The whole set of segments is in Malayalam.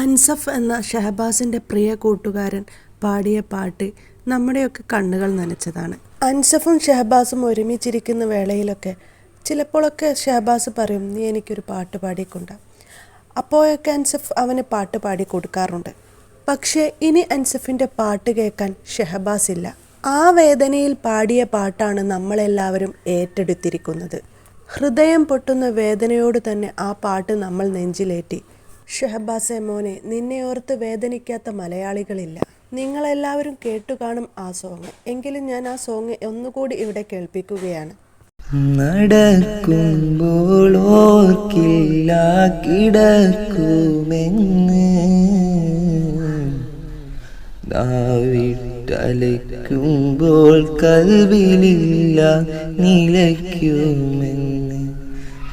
അൻസഫ് എന്ന ഷഹബാസിന്റെ പ്രിയ കൂട്ടുകാരൻ പാടിയ പാട്ട് നമ്മുടെയൊക്കെ കണ്ണുകൾ നനച്ചതാണ്. അൻസഫും ഷഹബാസും ഒരുമിച്ചിരിക്കുന്ന വേളയിലൊക്കെ ചിലപ്പോഴൊക്കെ ഷഹബാസ് പറയും നീ എനിക്കൊരു പാട്ട് പാടിക്കൊണ്ട. അപ്പോഴൊക്കെ അൻസഫ് അവന് പാട്ട് പാടി കൊടുക്കാറുണ്ട്. പക്ഷേ ഇനി അൻസഫിന്റെ പാട്ട് കേൾക്കാൻ ഷഹബാസ് ഇല്ല ആ വേദനയിൽ പാടിയ പാട്ടാണ് നമ്മളെല്ലാവരും ഏറ്റെടുത്തിരിക്കുന്നത്. ഹൃദയം പൊട്ടുന്ന വേദനയോട് തന്നെ ആ പാട്ട് നമ്മൾ നെഞ്ചിലേറ്റി. ഷഹബാസെ മോനെ നിന്നെ ഓർത്ത് വേദനിക്കാത്ത മലയാളികളില്ല. നിങ്ങളെല്ലാവരും കേട്ടു കാണും ആ സോങ് എങ്കിലും ഞാൻ ആ സോങ് ഒന്നുകൂടി ഇവിടെ കേൾപ്പിക്കുകയാണ്. നടക്കുമ്പോൾ കൽവിലില്ല നിലയ്ക്കുമെന്ന്.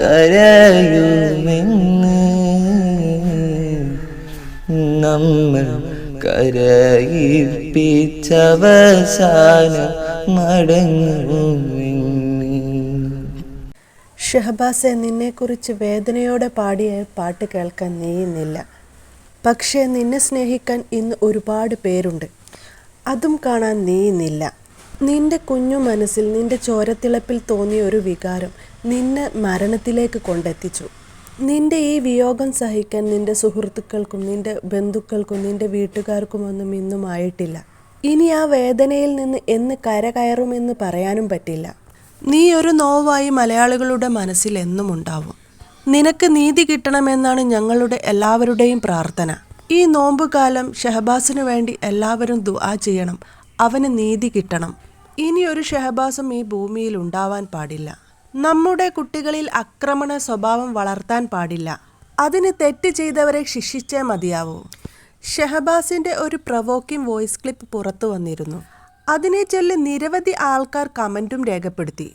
കരയുമെന്ന് നമ്മൾ കരയിപ്പിച്ചവസാനം മടങ്ങുമെന്ന്. ഷഹബാസെ നിന്നെക്കുറിച്ച് വേദനയോടെ പാടിയ പാട്ട് കേൾക്കാൻ നീയുന്നില്ല. പക്ഷേ നിന്നെ സ്നേഹിക്കാൻ ഇന്ന് ഒരുപാട് പേരുണ്ട്. അതും കാണാൻ നീയുന്നില്ല. നിന്റെ കുഞ്ഞു മനസ്സിൽ നിന്റെ ചോരത്തിളപ്പിൽ തോന്നിയ ഒരു വികാരം നിന്നെ മരണത്തിലേക്ക് കൊണ്ടെത്തിച്ചു. നിന്റെ ഈ വിയോഗം സഹിക്കാൻ നിന്റെ സുഹൃത്തുക്കൾക്കും നിന്റെ ബന്ധുക്കൾക്കും നിന്റെ വീട്ടുകാർക്കുമൊന്നും ഇന്നും ആയിട്ടില്ല. ഇനി ആ വേദനയിൽ നിന്ന് എന്ന് കരകയറുമെന്ന് പറയാനും പറ്റില്ല. നീ ഒരു നോവായി മലയാളികളുടെ മനസ്സിൽ എന്നും ഉണ്ടാവും. നിനക്ക് നീതി കിട്ടണമെന്നാണ് ഞങ്ങളുടെ എല്ലാവരുടെയും പ്രാർത്ഥന. ഈ നോമ്പുകാലം ഷഹബാസിനു വേണ്ടി എല്ലാവരും ദുആ ചെയ്യണം. അവന് നീതി കിട്ടണം. ഇനി ഒരു ഷഹബാസും ഈ ഭൂമിയിൽ ഉണ്ടാവാൻ പാടില്ല. നമ്മുടെ കുട്ടികളിൽ ആക്രമണ സ്വഭാവം വളർത്താൻ പാടില്ല. അതിന് തെറ്റ് ചെയ്തവരെ ശിക്ഷിച്ചേ മതിയാവൂ. ഷഹബാസിന്റെ ഒരു പ്രവോക്കിംഗ് വോയിസ് ക്ലിപ്പ് പുറത്തു വന്നിരുന്നു. അതിനെ ചൊല്ലി നിരവധി ആൾക്കാർ കമന്റും രേഖപ്പെടുത്തി.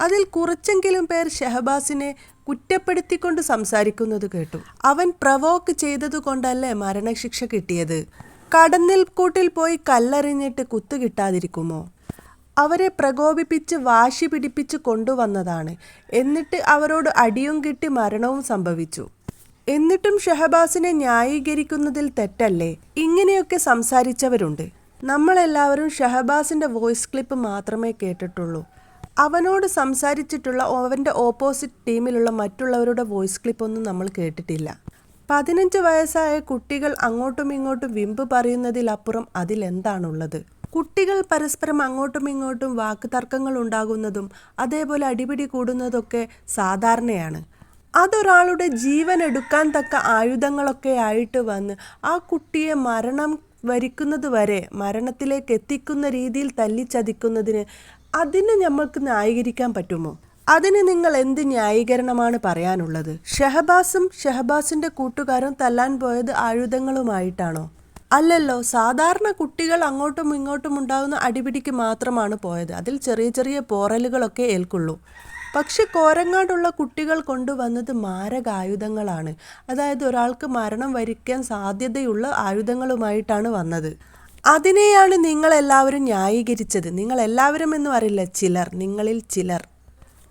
അതിൽ കുറച്ചെങ്കിലും പേർ ഷഹബാസിനെ കുറ്റപ്പെടുത്തിക്കൊണ്ട് സംസാരിക്കുന്നത് കേട്ടു. അവൻ പ്രവോക്ക് ചെയ്തതുകൊണ്ടല്ലേ മരണശിക്ഷ കിട്ടിയത്? കടന്നിൽ കൂട്ടിൽ പോയി കല്ലെറിഞ്ഞിട്ട് കുത്തു കിട്ടാതിരിക്കുമോ? അവരെ പ്രകോപിപ്പിച്ച് വാശി പിടിപ്പിച്ച് കൊണ്ടുവന്നതാണ്. എന്നിട്ട് അവരോട് അടിയും കിട്ടി മരണവും സംഭവിച്ചു. എന്നിട്ടും ഷഹബാസിനെ ന്യായീകരിക്കുന്നതിൽ തെറ്റല്ലേ? ഇങ്ങനെയൊക്കെ സംസാരിച്ചവരുണ്ട്. നമ്മളെല്ലാവരും ഷഹബാസിന്റെ വോയിസ് ക്ലിപ്പ് മാത്രമേ കേട്ടിട്ടുള്ളൂ. അവനോട് സംസാരിച്ചിട്ടുള്ള അവന്റെ ഓപ്പോസിറ്റ് ടീമിലുള്ള മറ്റുള്ളവരുടെ വോയിസ് ക്ലിപ്പൊന്നും നമ്മൾ കേട്ടിട്ടില്ല. പതിനഞ്ച് വയസ്സായ കുട്ടികൾ അങ്ങോട്ടും ഇങ്ങോട്ടും വിമ്പ് പറയുന്നതിലപ്പുറം അതിലെന്താണുള്ളത്? കുട്ടികൾ പരസ്പരം അങ്ങോട്ടും ഇങ്ങോട്ടും വാക്ക് തർക്കങ്ങൾ ഉണ്ടാകുന്നതും അതേപോലെ അടിപിടി കൂടുന്നതൊക്കെ സാധാരണയാണ്. അതൊരാളുടെ ജീവൻ എടുക്കാൻ തക്ക ആയുധങ്ങളൊക്കെ ആയിട്ട് വന്ന് ആ കുട്ടിയെ മരണം വരിക്കുന്നത് വരെ മരണത്തിലേക്ക് എത്തിക്കുന്ന രീതിയിൽ തല്ലിച്ചതിക്കുന്നതിന് അതിന് നമ്മൾക്ക് ന്യായീകരിക്കാൻ പറ്റുമോ? അതിന് നിങ്ങൾ എന്ത് ന്യായീകരണമാണ് പറയാനുള്ളത്? ഷഹബാസും ഷഹബാസിന്റെ കൂട്ടുകാരും തല്ലാൻ പോയത് ആയുധങ്ങളുമായിട്ടാണോ? അല്ലല്ലോ സാധാരണ കുട്ടികൾ അങ്ങോട്ടും ഇങ്ങോട്ടും ഉണ്ടാകുന്ന അടിപിടിക്ക് മാത്രമാണ് പോയത്. അതിൽ ചെറിയ ചെറിയ പോറലുകളൊക്കെ ഏൽക്കുള്ളൂ. പക്ഷെ കോരങ്ങാടുള്ള കുട്ടികൾ കൊണ്ടുവന്നത് മാരകായുധങ്ങളാണ്. അതായത് ഒരാൾക്ക് മരണം വരിക്കാൻ സാധ്യതയുള്ള ആയുധങ്ങളുമായിട്ടാണ് വന്നത്. അതിനെയാണ് നിങ്ങളെല്ലാവരും ന്യായീകരിച്ചത്. നിങ്ങളെല്ലാവരും എന്ന് പറയില്ല ചിലർ നിങ്ങളിൽ ചിലർ.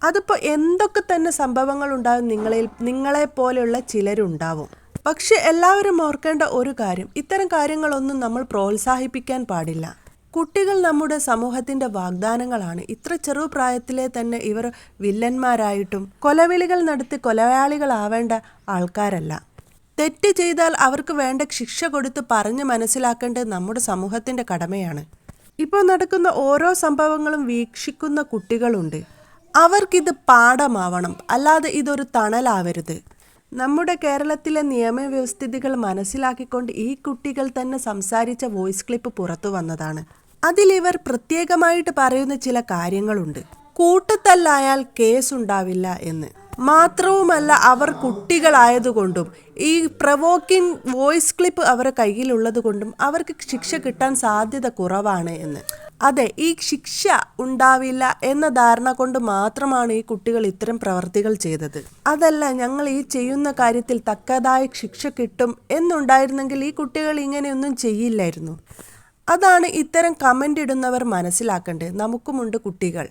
അതിപ്പോൾ എന്തൊക്കെ തന്നെ സംഭവങ്ങൾ ഉണ്ടാകും നിങ്ങളിൽ നിങ്ങളെ പോലെയുള്ള ചിലരുണ്ടാവും. പക്ഷെ എല്ലാവരും ഓർക്കേണ്ട ഒരു കാര്യം. ഇത്തരം കാര്യങ്ങളൊന്നും നമ്മൾ പ്രോത്സാഹിപ്പിക്കാൻ പാടില്ല. കുട്ടികൾ നമ്മുടെ സമൂഹത്തിന്റെ വാഗ്ദാനങ്ങളാണ്. ഇത്ര ചെറുപ്രായത്തിലെ തന്നെ ഇവർ വില്ലന്മാരായിട്ടും കൊലവിളികൾ നടത്തി കൊലയാളികളാവേണ്ട ആൾക്കാരല്ല. തെറ്റ് ചെയ്താൽ അവർക്ക് വേണ്ട ശിക്ഷ കൊടുത്ത് പറഞ്ഞു മനസ്സിലാക്കേണ്ടത് നമ്മുടെ സമൂഹത്തിന്റെ കടമയാണ്. ഇപ്പോൾ നടക്കുന്ന ഓരോ സംഭവങ്ങളും വീക്ഷിക്കുന്ന കുട്ടികളുണ്ട്. അവർക്കിത് പാഠമാവണം. അല്ലാതെ ഇതൊരു തണലാവരുത്. നമ്മുടെ കേരളത്തിലെ നിയമവ്യവസ്ഥിതികൾ മനസ്സിലാക്കിക്കൊണ്ട് ഈ കുട്ടികൾ തന്നെ സംസാരിച്ച വോയിസ് ക്ലിപ്പ് പുറത്തു വന്നതാണ്. അതിലിവർ പ്രത്യേകമായിട്ട് പറയുന്ന ചില കാര്യങ്ങളുണ്ട്. കൂട്ടത്തല്ലായാൽ കേസുണ്ടാവില്ല എന്ന്. മാത്രവുമല്ല അവർ കുട്ടികളായതുകൊണ്ടും ഈ പ്രവോക്കിംഗ് വോയിസ് ക്ലിപ്പ് അവർ കയ്യിലുള്ളത് കൊണ്ടും അവർക്ക് ശിക്ഷ കിട്ടാൻ സാധ്യത കുറവാണ് എന്ന്. അതെ ഈ ശിക്ഷ ഉണ്ടാവില്ല എന്ന ധാരണ കൊണ്ട് മാത്രമാണ് ഈ കുട്ടികൾ ഇത്തരം പ്രവർത്തികൾ ചെയ്തത്. അതല്ല ഞങ്ങൾ ഈ ചെയ്യുന്ന കാര്യത്തിൽ തക്കതായ ശിക്ഷ കിട്ടും എന്നുണ്ടായിരുന്നെങ്കിൽ ഈ കുട്ടികൾ ഇങ്ങനെയൊന്നും ചെയ്യില്ലായിരുന്നു. അതാണ് ഇത്തരം കമന്റ് ഇടുന്നവർ മനസ്സിലാക്കേണ്ടത്. നമുക്കുമുണ്ട് കുട്ടികൾ.